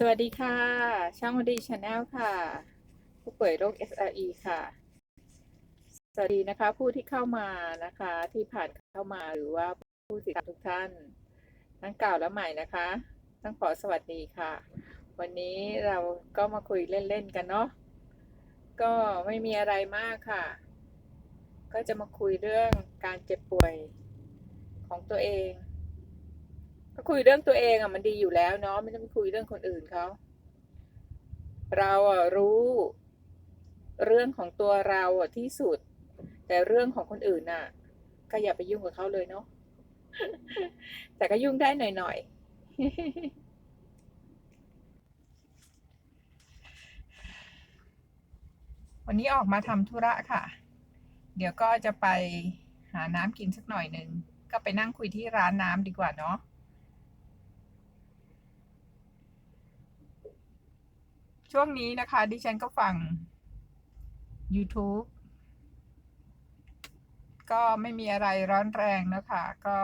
สวัสดีค่ะ ช่างวดีชาแนลค่ะ ผู้ป่วยโรค SLE ค่ะ สวัสดีนะคะ ผู้ที่เข้ามานะคะ ที่ผ่านเข้ามาหรือว่าผู้ติดตามทุกท่าน ทั้งเก่าและใหม่นะคะต้องขอสวัสดีค่ะ วันนี้เราก็มาคุยเล่น ๆ กันเนาะก็ไม่มีอะไรมากค่ะ ก็จะมาคุยเรื่องการเจ็บป่วยของตัวเอง ก็คุยเรื่องตัวเองอะมันดีอยู่แล้วเนาะไม่ต้องไปคุยเรื่องคนอื่นเขาเราอะรู้ เรื่องของตัวเราอะที่สุด แต่เรื่องของคนอื่นน่ะ ก็อย่าไปยุ่งกับเขาเลยเนาะแต่ก็ยุ่งได้หน่อยๆวันนี้ออกมาทำธุระค่ะ เดี๋ยวก็จะไปหาน้ำกินสักหน่อยหนึ่ง ก็ไปนั่งคุยที่ร้านน้ำดีกว่าเนาะ ช่วงนี้นะคะ ดิฉันก็ฟัง YouTube ก็ไม่มีอะไรร้อนแรงนะคะ ก็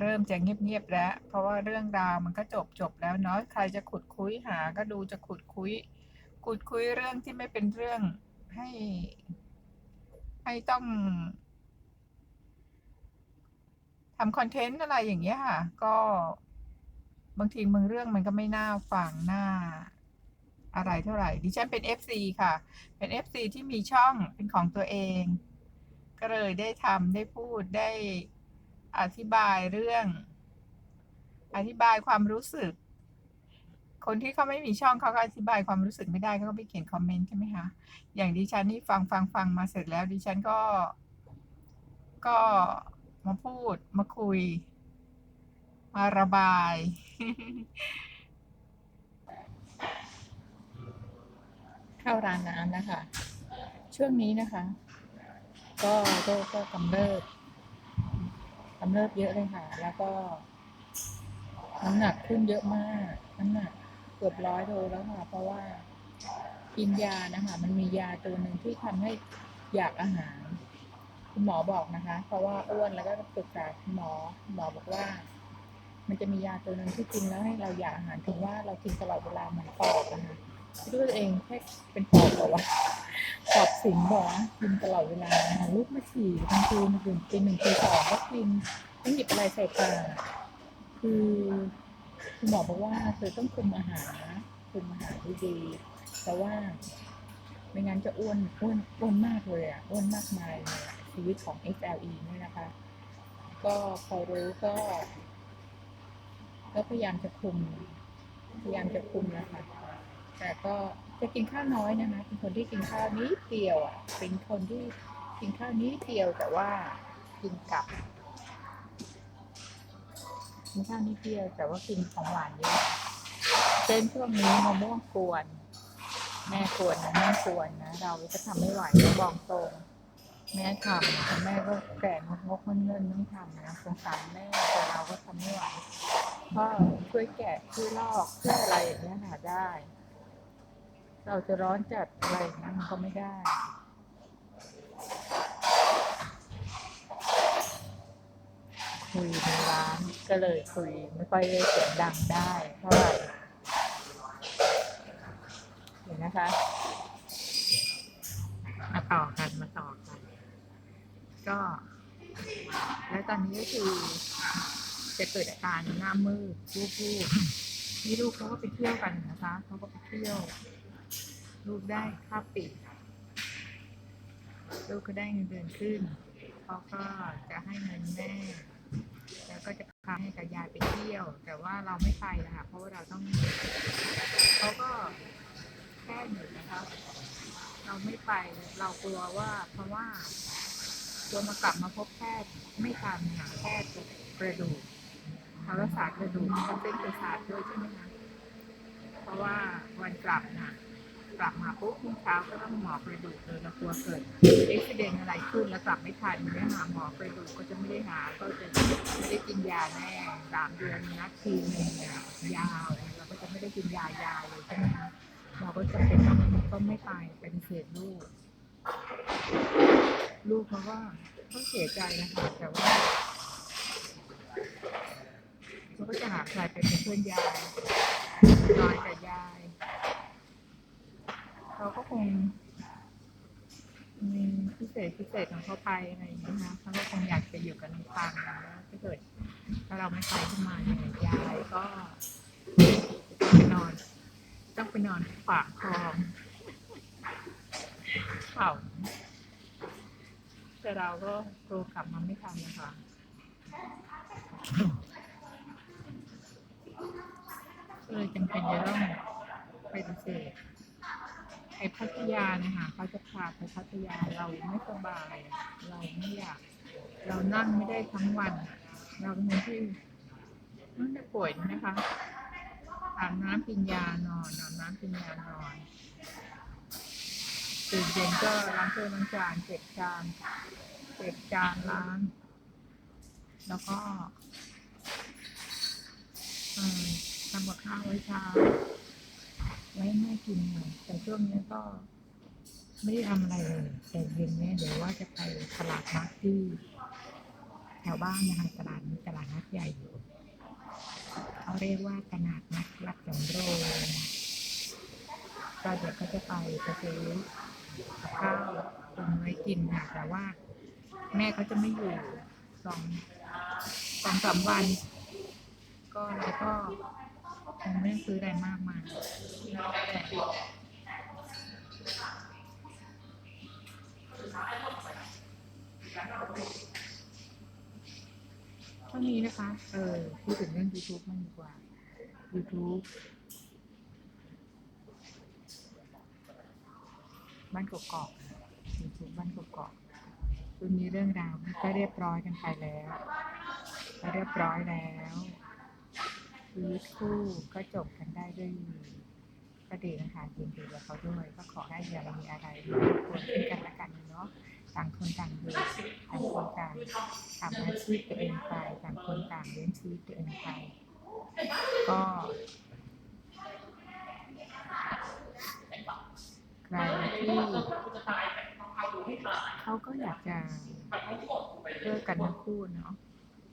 เริ่มจะเงียบๆแล้ว เพราะว่าเรื่องราวมันก็จบจบแล้วเนาะใครจะขุดคุยหา ก็ดูจะขุดคุยขุดคุยเรื่องที่ไม่เป็นเรื่องให้ ให้ต้องทำคอนเทนต์อะไรอย่างเงี้ยค่ะ ก็บางทีบางเรื่องมันก็ไม่น่าฟังน่า อะไรเท่าไหร่ ดิฉันเป็น FC ค่ะ เป็น FC ที่มีช่องเป็นของตัวเอง ก็เลยได้ทำได้พูดได้อธิบายเรื่อง อธิบายความรู้สึก คนที่เขาไม่มีช่องเขาก็อธิบายความรู้สึกไม่ได้เขาก็ไปเขียนคอมเมนต์ใช่ไหมคะอย่างดิฉันนี่ฟังฟังฟังมาเสร็จแล้ว ดิฉันก็ ก็มาพูดมาคุย มาระบาย เข้าร้านน้ำนะคะ ช่วงนี้นะคะ ก็โรคก็กำเริบกำเริบเยอะเลยค่ะ แล้วก็ น้ำหนักขึ้นเยอะมาก น้ำหนักเกือบร้อยโลแล้วค่ะ เพราะว่ากินยานะคะ มันมียาตัวหนึ่งที่ทำให้อยากอาหาร คุณหมอบอกนะคะ เพราะว่าอ้วนแล้วก็ปรึกษาคุณหมอหมอบอกว่า มันจะมียาตัวหนึ่งที่กินแล้วให้เราอยากอาหารถึงว่าเรากินตลอดเวลาเหมือนปอบนะคะ คิดว่าตัวเองแค่เป็นปอบเหรอวะปอบสิงบอกว่ากินตลอดเวลาลูกมาฉี่บางทีมาถึงตีหนึ่งตีสองก็กินต้องหยิบอะไรใส่ปากคือคุณหมอบอกว่าเธอต้องคุมอาหารนะคุมอาหารดีๆแต่ว่าไม่งั้นจะอ้วนอ้วนอ้วนมากเลยอะอ้วนมากมายเลยชีวิตของ XLE เนี่ยนะคะ ก็พอรู้ก็ก็พยายามจะคุม พยายามจะคุมนะคะ แต่ก็จะกินข้าวน้อยนะคะเป็นคนที่กินข้าวนิดเดียวอะเป็นคนที่กินข้าวนิดเดียวแต่ว่ากินกับกินข้าวนิดเดียวแต่ว่ากินของหวานเยอะเช่นช่วงนี้มะม่วงกวน แม่กวนนะแม่กวนนะเราก็ทำไม่ไหวบอกตรงแม่ทำนะแม่ก็แก่งกงกเงินเงินต้องทำนะสงสารแม่แต่เราก็ทำไม่ไหวก็ช่วยแกะช่วยลอกช่วยอะไรอย่างเงี้ยหาได้ เราจะร้อนจัดอะไรอย่างเงี้ยมันก็ไม่ได้ คุยในร้านก็เลยคุยไม่ค่อยได้เสียงดังได้เท่าไหร่เห็นนะคะ มาต่อกันมาต่อกัน ก็ แล้วตอนนี้ก็คือจะเกิดอาการหน้ามืดวูบวูบนี่ลูกเขาก็ไปเที่ยวกันนะคะ เขาก็ไปเที่ยว ลูกได้ค่าปิด ลูกก็ได้เงินเดือนขึ้นเขาก็จะให้เงินแม่ แล้วก็จะพาให้กับยายไปเที่ยว แต่ว่าเราไม่ไปนะคะเพราะว่าเราต้องเขาก็แค่หนูนะคะเราไม่ไปเรากลัวว่า เพราะว่ากลัวมากลับมาพบแพทย์ไม่ทันหาแพทย์กระดูกเขารักษากระดูกเขาเส้นประสาทด้วยใช่ไหมคะเพราะว่าวันกลับนะ กลับมาปุ๊บทุกเช้าก็ต้องหมอกระดูกเลยเรากลัวเกิดเอ็กซิเดนอะไรขึ้นแล้วกลับไม่ทันไม่หาหมอกระดูกก็จะไม่ได้หาก็จะไม่ได้กินยาแน่สามเดือนนัดทีหนึงเนี่ยยาวเราก็จะไม่ได้กินยายาเลยใช่ไหมคะเราก็จะเป็นก็ไม่ไปเป็นเศษลูก ลูกเขาก็เขาเสียใจนะคะแต่ว่าเขาก็จะหาใครไปเป็นเพื่อนยายนอยายเขาก็คงมีพิเศษพิ เของเขาไปอะไรอย่างเงี้ยนะเขาก็คงอยากจะอยู่กับน้ำปังนะถ้าเกิดถ้าเราไม่ไปขึ้นมาเนี่ยยายก็ไปนอน ต้องไปนอนขวางคลองเขาแต่เราก็โทรกลับมาไม่ทันนะคะก็เลยจำเป็นจะต้องไปฏิเสธ ไอ้พัทยาเนี่ยค่ะเขาจะพาไปพัทยาเราไม่สบาย เราไม่อยาก เรานั่งไม่ได้ทั้งวัน เราเป็นคนที่นั่งได้ป่วยนะคะอาบน้ำกินยานอนอาบน้ำกินยานอนตื่นเย็นก็ล้างถ้วยล้างจานเก็บจานเก็บจานล้างแล้วก็ทำกับข้าวไว้เช้า ไว้แม่กินหน่อยแต่ช่วงนี้ก็ไม่ได้ทำอะไรเลยแต่เย็นเนี้ยเดี๋ยวว่าจะไปตลาดนัดที่แถวบ้านนะคะตลาดนี้ตลาดนัดใหญ่อยู่เขาเรียกว่าตลาดนัดรักสำโรงก็เดี๋ยวก็จะไปไปซื้อข้าวตุนไว้กินค่ะแต่ว่า แม่เขาจะไม่อยู่สองสองสามวัน ก็เราก็ คงไม่ได้ซื้ออะไรมากมายเท่านี้นะคะ เออพูดถึงเรื่อง YouTube มันดีกว่า YouTube บ้านกกอกๆ YouTube บ้านกกอกๆรุ่นนี้เรื่องราวก็เรียบร้อยกันไปแล้วก็เรียบร้อยแล้ว ชีวิตคู่ก็จบกันได้ด้วยดีก็ดีนะคะยินดีกับเขาด้วย ก็ขอให้อย่ามีอะไรรบกวนซึ่งกันและกันเนาะต่างคนต่างอยู่ต่างคนต่างทำอาชีพตัวเองไปต่างคนต่างเลี้ยงชีวิตตัวเองไปก็ใครที่เขาก็อยากจะเลิกกันทั้งคู่เนาะ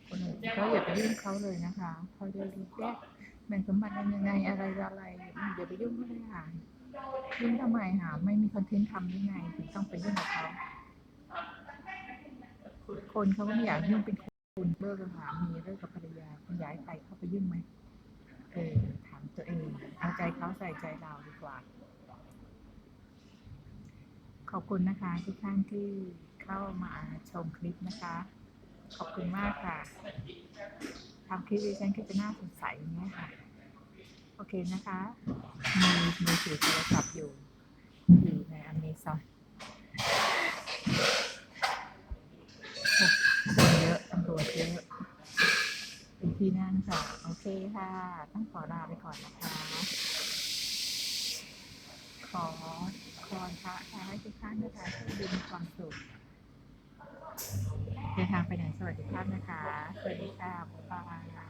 คนอื่นก็อย่าไปยุ่งเขาเลยนะคะเขาจะรู้แยกแบ่งสมบัติกันยังไงอะไรอะไรอย่าไปยุ่งเขาเลยค่ะยุ่งทำไมหาไม่มีคอนเทนต์ทำยังไงถึงต้องไปยุ่งกับเขาคนเขาก็ไม่อยากยุ่งเป็นคุณเลิกกับสามีเลิกกับภรรยาคุณย้ายไปเข้าไปยุ่งไหมเออถามตัวเองเอาใจเขาใส่ใจเราดีกว่า ขอบคุณนะคะทุกท่านที่เข้ามาชมคลิปนะคะ ขอบคุณมากค่ะทำคลิปดิฉันก็จะน่าสงสัยอย่างเงี้ยค่ะ โอเคนะคะมีมือถือโทรศัพท์อยู่อยู่ในอเมซอนคนเยอะตำรวจเยอะเป็นที่นั่นค่ะ โอเคค่ะ ต้องขอลาไปก่อนนะคะ ขอพรพระให้ทุกท่านนะคะที่ดีมีความสุข เดินทางไปไหนสวัสดีภาพนะคะ สวัสดีค่ะบ๊ายบาย